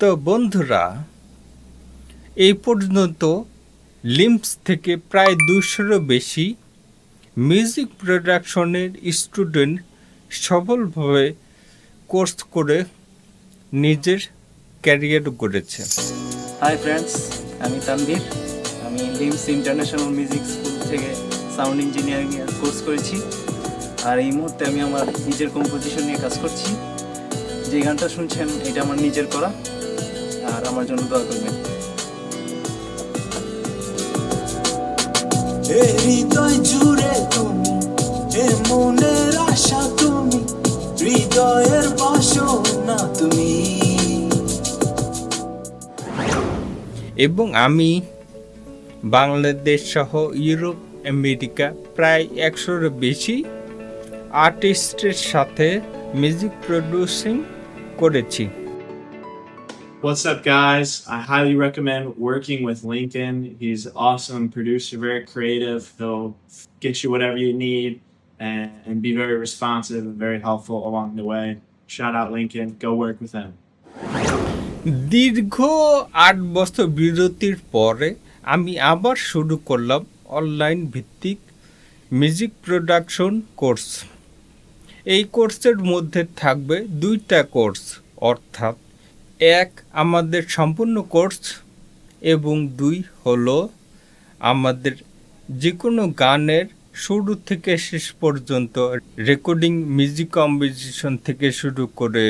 তো বন্ধুরা, এই পর্যন্ত লিম্পস থেকে প্রায় দুশোরও বেশি মিউজিক প্রোডাকশনের স্টুডেন্ট সফলভাবে কোর্স করে নিজের ক্যারিয়ার গড়েছে। হাই ফ্রেন্ডস আমি তানভীর। আমি লিমস ইন্টারন্যাশনাল মিউজিক স্কুল থেকে সাউন্ড ইঞ্জিনিয়ারিং কোর্স করেছি। আর এই মুহূর্তে আমি আমার নিজের কম্পোজিশন নিয়ে কাজ করছি। যে গানটা শুনছেন, এটা আমার নিজের করা। আর আমার জন্য দোয়া করবেন। হৃদয় জুড়ে তুমি এ মনের আশা তুমি হৃদয়ের বাসনা তুমি। এবং আমি বাংলাদেশ সহ ইউরোপ আমেরিকা প্রায় একশোর বেশি আর্টিস্টের সাথে মিউজিক প্রডিউসিং করেছি। What's up, guys? I highly recommend working with Lincoln. He's awesome producer, very creative. He'll get you whatever you need and, and be very responsive and very helpful along the way. Shout out Lincoln. Go work with him. দীর্ঘ আট বছর বিরতির পরে আমি আবার শুরু করলাম online ভিত্তিক মিউজিক প্রোডাকশন কোর্স এই কোর্সের মধ্যে থাকবে দুইটা কোর্স অর্থাৎ এক, আমাদের সম্পূর্ণ কোর্স, এবং দুই হলো আমাদের যে কোনো গানের শুরু থেকে শেষ পর্যন্ত রেকর্ডিং, মিউজিক কম্পোজিশন থেকে শুরু করে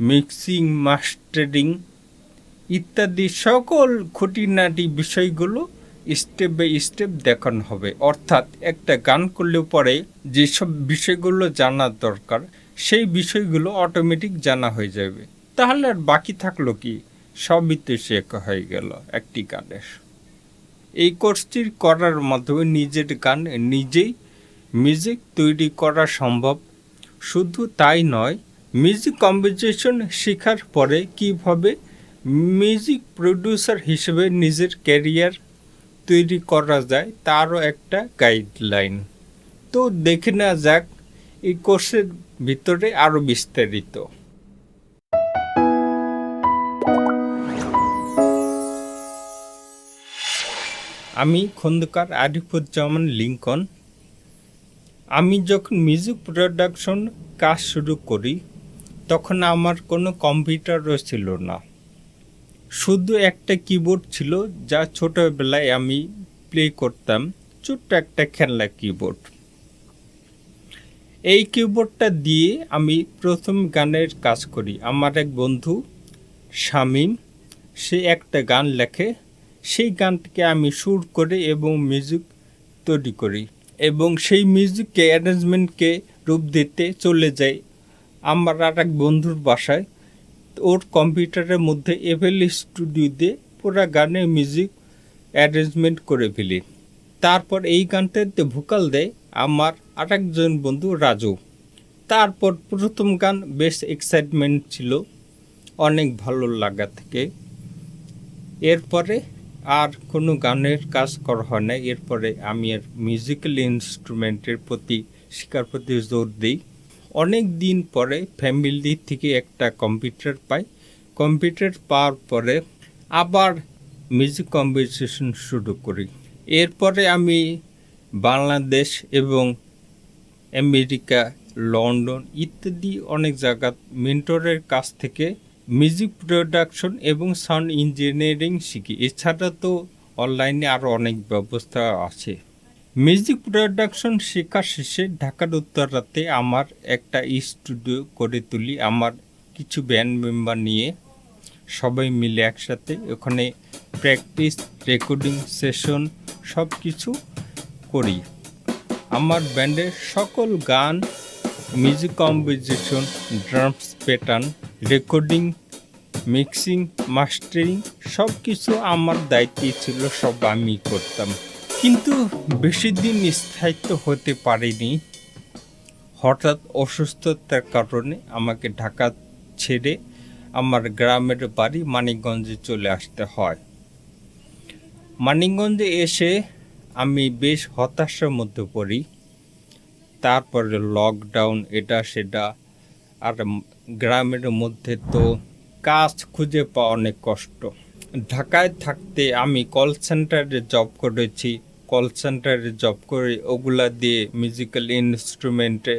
মিক্সিং, মাস্টারিং ইত্যাদি সকল খুঁটিনাটি বিষয়গুলো স্টেপ বাই স্টেপ দেখানো হবে। অর্থাৎ একটা গান করলে পরে যেসব বিষয়গুলো জানা দরকার, সেই বিষয়গুলো অটোমেটিক জানা হয়ে যাবে। তাহলে আর বাকি থাকল কি? সবই শেখা হয়ে গেল একটি গানের। এই কোর্সটি করার মাধ্যমে নিজের গান নিজেই মিউজিক তৈরি করা সম্ভব। শুধু তাই নয় মিউজিক কম্পোজিশন শেখার পরে কীভাবে মিউজিক প্রডিউসার হিসেবে নিজের ক্যারিয়ার তৈরি করা যায় তারও একটা গাইডলাইন তো দেখে নেওয়া যাক, এই কোর্সের ভিতরে আরও বিস্তারিত। আমি খন্দকার আরিফুজ্জামান লিঙ্কন। আমি যখন মিউজিক প্রোডাকশন কাজ শুরু করি, তখন আমার কোনো কম্পিউটারও ছিল না। শুধু একটা কিবোর্ড ছিল, যা ছোটোবেলায় আমি প্লে করতাম, ছোট্ট একটা খেলনা কিবোর্ড এই কিবোর্ডটা দিয়ে আমি প্রথম গানের কাজ করি। আমার এক বন্ধু শামীম, সে একটা গান লেখে সেই গানটিকে আমি সুর করে এবং মিউজিক তৈরি করি এবং সেই মিউজিককে অ্যারেঞ্জমেন্টকে রূপ দিতে চলে যাই। আমার আর এক বন্ধুর বাসায় ওর কম্পিউটারের মধ্যে এভেল স্টুডিওতে পুরা গানের মিউজিক অ্যারেঞ্জমেন্ট করে ফেলি। তারপর এই গানটাতে ভোকাল দেয় আমার আরেকজন বন্ধু রাজু। তারপর প্রথম গান বেশ এক্সাইটমেন্ট ছিল, অনেক ভালো লাগা থেকে। এরপরে আর কোনো গানের কাজ করা হয় না এরপরে আমি আর মিউজিক্যাল ইনস্ট্রুমেন্টের প্রতি শিকার প্রতি জোর দিই। অনেক দিন পরে ফ্যামিলি থেকে একটা কম্পিউটার পাই। কম্পিউটার পাওয়ার পরে আবার মিউজিক কম্পোজিশন শুরু করি। এরপরে আমি বাংলাদেশ এবং আমেরিকা, লন্ডন ইত্যাদি অনেক জায়গা মেন্টরের কাছ থেকে মিউজিক প্রোডাকশন এবং সাউন্ড ইঞ্জিনিয়ারিং শিখি। এছাড়া তো অনলাইনে আরও অনেক ব্যবস্থা আছে। মিউজিক প্রোডাকশন শেখা শেষে ঢাকার উত্তরাতে আমার একটা স্টুডিও করে তুলি। আমার কিছু ব্যান্ড মেম্বার নিয়ে সবাই মিলে একসাথে ওখানে প্র্যাকটিস রেকর্ডিং সেশন সব কিছু করি। আমার ব্যান্ডের সকল গান music composition drums pattern recording mixing mastering সব কিছু আমার দায়িত্বে ছিল, সব আমি করতাম। কিন্তু বেশি দিন স্থায়িত্ব হতে পারেনি। হঠাৎ অসুস্থতার কারণে আমাকে ঢাকা ছেড়ে আমার গ্রামের বাড়ি মানিকগঞ্জে চলে আসতে হয়। মানিকগঞ্জে এসে আমি বেশ হতাশার মধ্যে পড়ি। তারপরে লকডাউন এটা সেটা, আর গ্রামের মধ্যে তো কাজ খুঁজে পাওয়া অনেক কষ্ট। ঢাকায় থাকতে আমি কল সেন্টারে জব করেছি। কল সেন্টারে জব করে ওগুলা দিয়ে মিউজিক্যাল ইনস্ট্রুমেন্টে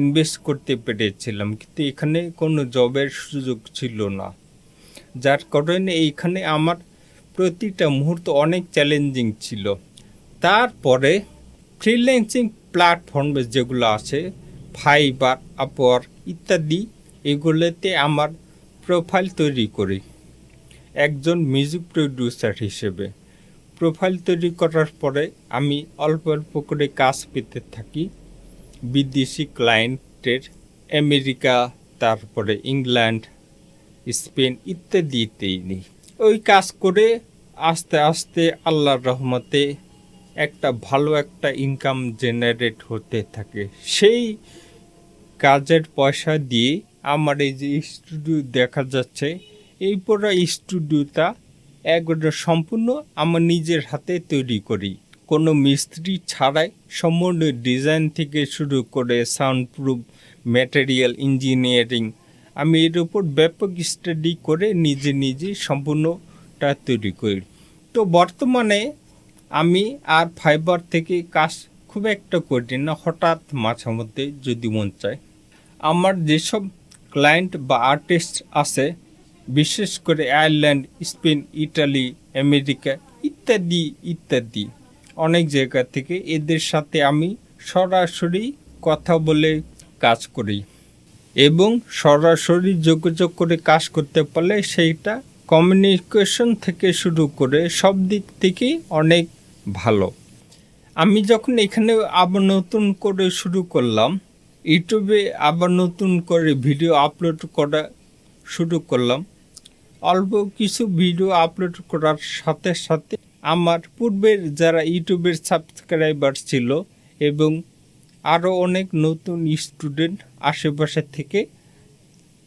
ইনভেস্ট করতে পেরেছিলাম। কিন্তু এখানে কোনো জবের সুযোগ ছিল না। যার কারণে এইখানে আমার প্রতিটা মুহূর্ত অনেক চ্যালেঞ্জিং ছিল। তারপরে ফ্রিল্যান্সিং প্ল্যাটফর্মে যেগুলো আছে ফাইবার আপওয়ার ইত্যাদি, এগুলোতে আমার প্রোফাইল তৈরি করি। একজন মিউজিক প্রডিউসার হিসেবে। প্রোফাইল তৈরি করার পরে আমি অল্প অল্প করে কাজ পেতে থাকি। বিদেশি ক্লায়েন্টের আমেরিকা, তারপরে ইংল্যান্ড, স্পেন ইত্যাদি ইত্যাদি ওই কাজ করে আস্তে আস্তে আল্লাহর রহমতে একটা ভালো একটা ইনকাম জেনারেট হতে থাকে। সেই কাজের পয়সা দিয়ে আমার এই যে স্টুডিও দেখা যাচ্ছে, এই পুরো স্টুডিওটা একবারে সম্পূর্ণ আমার নিজের হাতে তৈরি করি। কোনো মিস্ত্রি ছাড়াই সম্পূর্ণ ডিজাইন থেকে শুরু করে সাউন্ড প্রুফ ম্যাটেরিয়াল ইঞ্জিনিয়ারিং আমি এর উপর ব্যাপক স্টাডি করে নিজে নিজে সম্পূর্ণটা তৈরি করি। তো বর্তমানে আমি আর ফাইবার থেকে কাজ খুব একটা করি না, হঠাৎ মাঝে মধ্যে যদি মন চায়। আমার যেসব ক্লায়েন্ট বা আর্টিস্ট আছে, বিশেষ করে আয়ারল্যান্ড, স্পেন, ইটালি, আমেরিকা ইত্যাদি ইত্যাদি। অনেক জায়গা থেকে এদের সাথে আমি সরাসরি কথা বলে কাজ করি এবং সরাসরি যোগাযোগ করে কাজ করতে পারলে সেইটা কমিউনিকেশন থেকে শুরু করে সব দিক থেকেই অনেক ভালো। আমি যখন এখানে আবার নতুন করে শুরু করলাম ইউটিউবে আবার নতুন করে ভিডিও আপলোড করা শুরু করলাম। অল্প কিছু ভিডিও আপলোড করার সাথে সাথে আমার পূর্বের যারা ইউটিউবের সাবস্ক্রাইবার ছিল এবং আরও অনেক নতুন স্টুডেন্ট আশেপাশে থেকে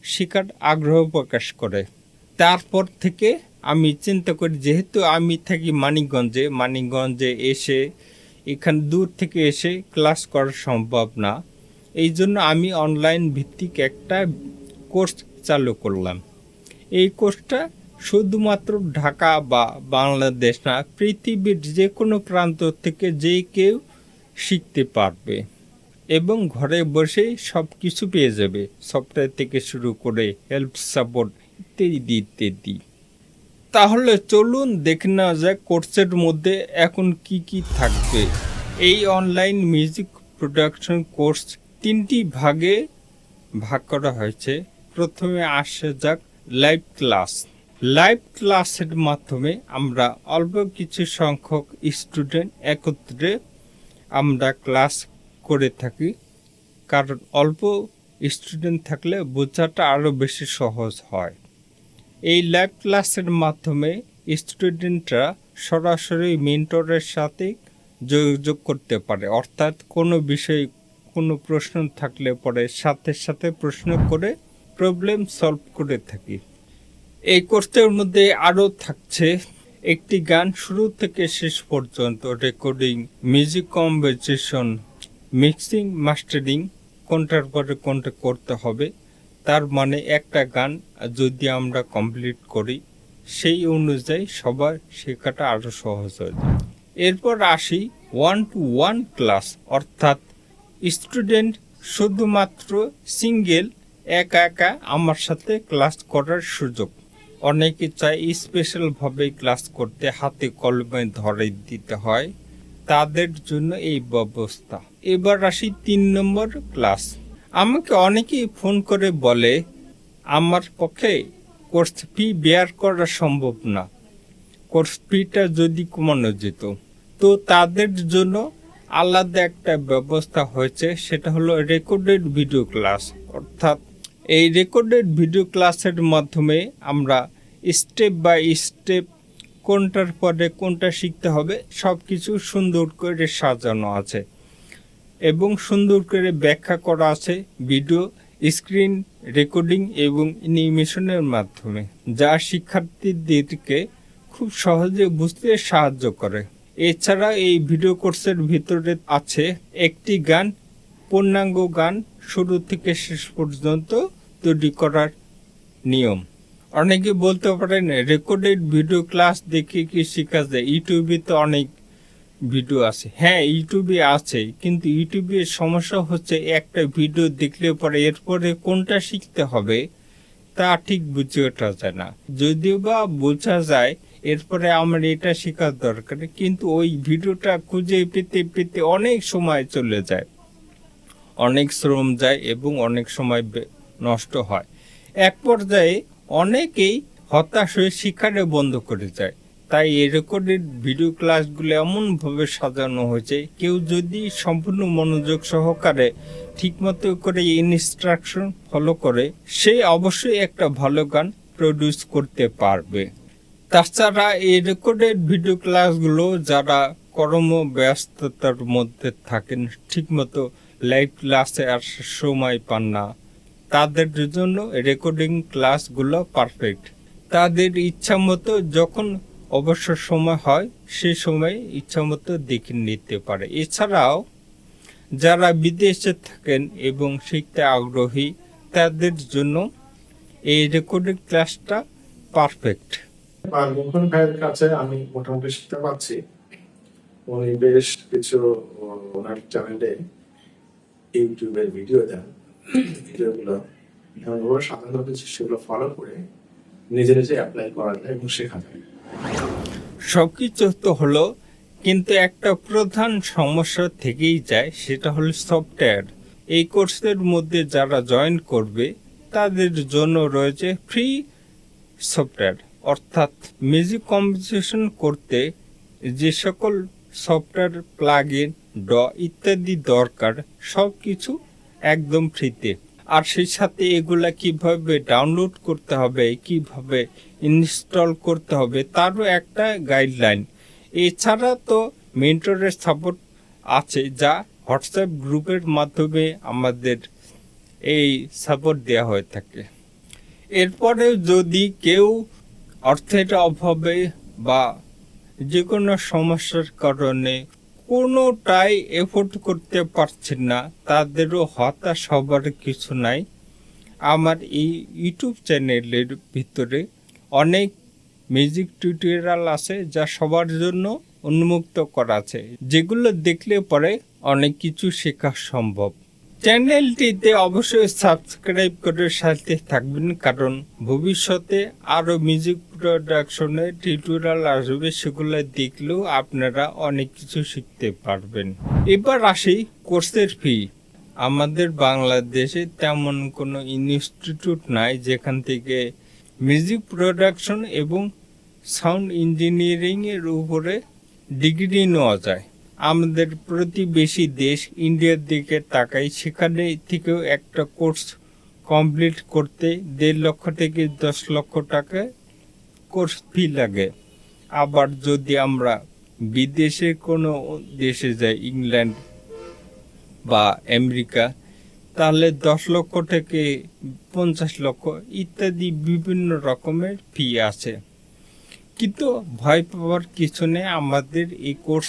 শেখার আগ্রহ প্রকাশ করে। তারপর থেকে আমি চিন্তা করি, যেহেতু আমি থাকি মানিকগঞ্জে মানিকগঞ্জে এসে এখানে দূর থেকে এসে ক্লাস করা সম্ভব না। এই জন্য আমি অনলাইন ভিত্তিক একটা কোর্স চালু করলাম। এই কোর্সটা শুধুমাত্র ঢাকা বা বাংলাদেশ না, পৃথিবীর যে কোনো প্রান্ত থেকে যে কেউ শিখতে পারবে এবং ঘরে বসেই সব কিছু পেয়ে যাবে। সফটওয়্যার থেকে শুরু করে হেল্প সাপোর্ট ইত্যাদি ইত্যাদি। তাহলে চলুন দেখে নেওয়া যাক কোর্সের মধ্যে এখন কি কি থাকবে। এই অনলাইন মিউজিক প্রোডাকশন কোর্স তিনটি ভাগে ভাগ করা হয়েছে। প্রথমে আসে যাক লাইভ ক্লাস লাইভ ক্লাসের মাধ্যমে আমরা অল্প কিছু সংখ্যক স্টুডেন্ট একত্রে আমরা ক্লাস করে থাকি। কারণ অল্প স্টুডেন্ট থাকলে বোঝাটা আরও বেশি সহজ হয়। এই লাইভ ক্লাসের মাধ্যমে স্টুডেন্টরা সরাসরি মেন্টরের সাথে যোগাযোগ করতে পারে। অর্থাৎ কোনো বিষয়ে কোনো প্রশ্ন থাকলে পরে সাথে সাথে প্রশ্ন করে প্রবলেম সলভ করে থাকি। এই কোর্সের মধ্যে আরও থাকছে, একটি গান শুরু থেকে শেষ পর্যন্ত recording music composition mixing mastering কোনটার পরে কোনটা করতে হবে, তার মানে একটা গান যদি আমরা কমপ্লিট করি, সেই অনুযায়ী সবার শেখাটা আরও সহজ হয়ে যায়। এরপর আসি ওয়ান টু ওয়ান ক্লাস অর্থাৎ স্টুডেন্ট শুধুমাত্র সিঙ্গেল, একা একা আমার সাথে ক্লাস করার সুযোগ। অনেকে চায় স্পেশালভাবে ক্লাস করতে হাতে কলমে ধরে দিতে হয়। তাদের জন্য এই ব্যবস্থা। এবার আসি তিন নম্বর ক্লাস। আমাকে অনেকেই ফোন করে বলে, আমার পক্ষে কোর্স ফি বেয়ার করা সম্ভব না। কোর্স ফিটা যদি কমানো যেত। তো তাদের জন্য আলাদা একটা ব্যবস্থা হয়েছে, সেটা হলো রেকর্ডেড ভিডিও ক্লাস অর্থাৎ এই রেকর্ডেড ভিডিও ক্লাসের মাধ্যমে আমরা স্টেপ বাই স্টেপ কোনটার পরে কোনটা শিখতে হবে সব কিছু সুন্দর করে সাজানো আছে। এবং সুন্দর করে ব্যাখ্যা করা আছে ভিডিও স্ক্রিন রেকর্ডিং এবং অ্যানিমেশনের মাধ্যমে, যা শিক্ষার্থীদেরকে খুব সহজে বুঝতে সাহায্য করে। এছাড়া এই ভিডিও কোর্সের ভিতরে আছে একটি গান, পূর্ণাঙ্গ গান, শুরু থেকে শেষ পর্যন্ত তৈরি করার নিয়ম। অনেকে বলতে পারেন রেকর্ডেড ভিডিও ক্লাস দেখে কি শেখা যায় ইউটিউবে তো অনেক ভিডিও আছে। হ্যাঁ ইউটিউবে আছে, কিন্তু ইউটিউবের সমস্যা হচ্ছে একটা ভিডিও দেখলে পরে এরপরে কোনটা শিখতে হবে তা ঠিক বুঝে ওঠা যায় না। যদিও বা বোঝা যায় এরপরে আমার এটা শেখার দরকার। কিন্তু ওই ভিডিওটা খুঁজে পেতে পেতে অনেক সময় চলে যায়। অনেক শ্রম যায় এবং অনেক সময় নষ্ট হয়। এক পর্যায়ে অনেকেই হতাশ হয়ে শিক্ষাটা বন্ধ করে যায়। তাই এই রেকর্ডেড ভিডিও ক্লাসগুলো এমনভাবে সাজানো হয়েছে, কেউ যদি সম্পূর্ণ মনোযোগ সহকারে ঠিকমতো করে ইনস্ট্রাকশন ফলো করে, সে অবশ্যই একটা ভালো গান প্রডিউস করতে পারবে। তাছাড়া এই রেকর্ডেড ভিডিও ক্লাসগুলো যারা কর্ম ব্যস্ততার মধ্যে থাকেন, ঠিকমতো লাইভ ক্লাসে আর সময় পান না, তাদের জন্য রেকর্ডিং ক্লাসগুলো পারফেক্ট তাদের ইচ্ছা মতো যখন অবসর সময় হয়, সে সময় ইচ্ছা মতো দেখে নিতে পারে। এছাড়াও, যারা বিদেশে থাকেন এবং শিখতে আগ্রহী, তাদের জন্য এই রেকর্ডিং ক্লাসটা পারফেক্ট ভাইয়ের কাছে আমি মোটামুটি শিখতে পারছি উনি বেশ কিছু, ওনার চ্যানেলে ভিডিও দেন। ভিডিওগুলো এমনভাবে সাধারণত সেগুলো ফলো করে নিজে নিজে অ্যাপ্লাই করা যায় এবং শেখা যায়। সবকিছু তো হলো, কিন্তু একটা প্রধান সমস্যা থেকেই যায়, সেটা হলো সফটওয়্যার এই কোর্সের মধ্যে যারা জয়েন করবে, তাদের জন্য রয়েছে ফ্রি সফটওয়্যার অর্থাৎ মিউজিক কম্পোজিশন করতে যে সকল সফটওয়্যার প্লাগ ইন ড ইত্যাদি দরকার সব কিছু একদম ফ্রিতে আর সেই সাথে এগুলা কীভাবে ডাউনলোড করতে হবে, কীভাবে ইনস্টল করতে হবে, তারও একটা গাইডলাইন এছাড়া তো মেন্টরের সাপোর্ট আছে, যা হোয়াটসঅ্যাপ গ্রুপের মাধ্যমে আমাদের এই সাপোর্ট দেওয়া হয়ে থাকে। এরপরে যদি কেউ অর্থের অভাবে বা যে কোনো সমস্যার কারণে কোনোটাই এফোর্ড করতে পারছেন না, তাদেরও হতাশ হবার কিছু নাই। আমার এই ইউটিউব চ্যানেলের ভিতরে অনেক মিউজিক টিউটোরিয়াল আছে যা সবার জন্য উন্মুক্ত করা আছে, যেগুলো দেখলে পরে অনেক কিছু শেখা সম্ভব। চ্যানেলটিতে অবশ্যই সাবস্ক্রাইব করে সাথে থাকবেন, কারণ ভবিষ্যতে আরও মিউজিক প্রোডাকশনের টিউটোরিয়াল আসবে, সেগুলো দেখলেও আপনারা অনেক কিছু শিখতে পারবেন। এবার আসি কোর্সের ফি আমাদের বাংলাদেশে তেমন কোনো ইনস্টিটিউট নাই, যেখান থেকে মিউজিক প্রোডাকশন এবং সাউন্ড ইঞ্জিনিয়ারিংয়ের উপরে ডিগ্রি নেওয়া যায়। আমাদের প্রতিবেশী দেশ ইন্ডিয়ার দিকে তাকাই, সেখানে থেকেও একটা কোর্স কমপ্লিট করতে দেড় লক্ষ থেকে দশ লক্ষ টাকা কোর্স ফি লাগে। আবার যদি আমরা বিদেশে কোনো দেশে যাই, ইংল্যান্ড বা আমেরিকা, তাহলে দশ লক্ষ থেকে পঞ্চাশ লক্ষ ইত্যাদি বিভিন্ন রকমের ফি আছে। কিন্তু ভয় পাওয়ার কিছু নেই, আমাদের এই কোর্স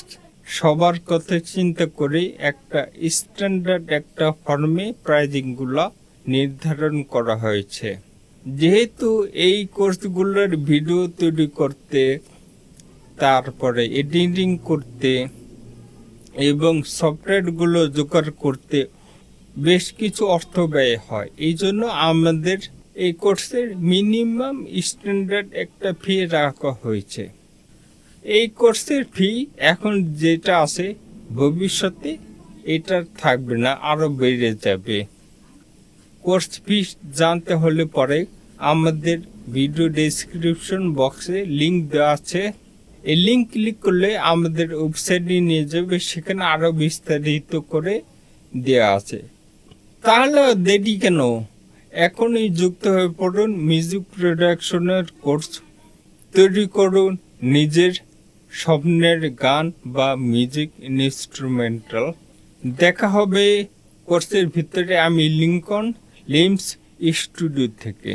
সবার কথা চিন্তা করে একটা স্ট্যান্ডার্ড একটা ফর্মে প্রাইজিংগুলো নির্ধারণ করা হয়েছে। যেহেতু এই কোর্সগুলোর ভিডিও তৈরি করতে, তারপরে এডিটিং করতে এবং সফটওয়্যারগুলো জোগাড় করতে বেশ কিছু অর্থ ব্যয় হয়। এই জন্য আমাদের এই কোর্সের মিনিমাম স্ট্যান্ডার্ড একটা ফি রাখা হয়েছে। এই কোর্সের ফি এখন যেটা আছে, ভবিষ্যতে এটা থাকবে না, আরও বেড়ে যাবে। কোর্স ফি জানতে হলে পরে আমাদের ভিডিও ডেসক্রিপশন বক্সে লিংক দেওয়া আছে। এই লিংক ক্লিক করলে আমাদের ওয়েবসাইটে নিয়ে যাবে, সেখানে আরও বিস্তারিত করে দেওয়া আছে। তাহলে দেরি কেন? এখনই যুক্ত হয়ে পড়ুন মিউজিক প্রোডাকশনের কোর্স তৈরি করুন, নিজের স্বপ্নের গান বা মিউজিক ইনস্ট্রুমেন্টাল দেখা হবে কোর্সের ভিতরে আমি লিঙ্কন লিমস স্টুডিও থেকে।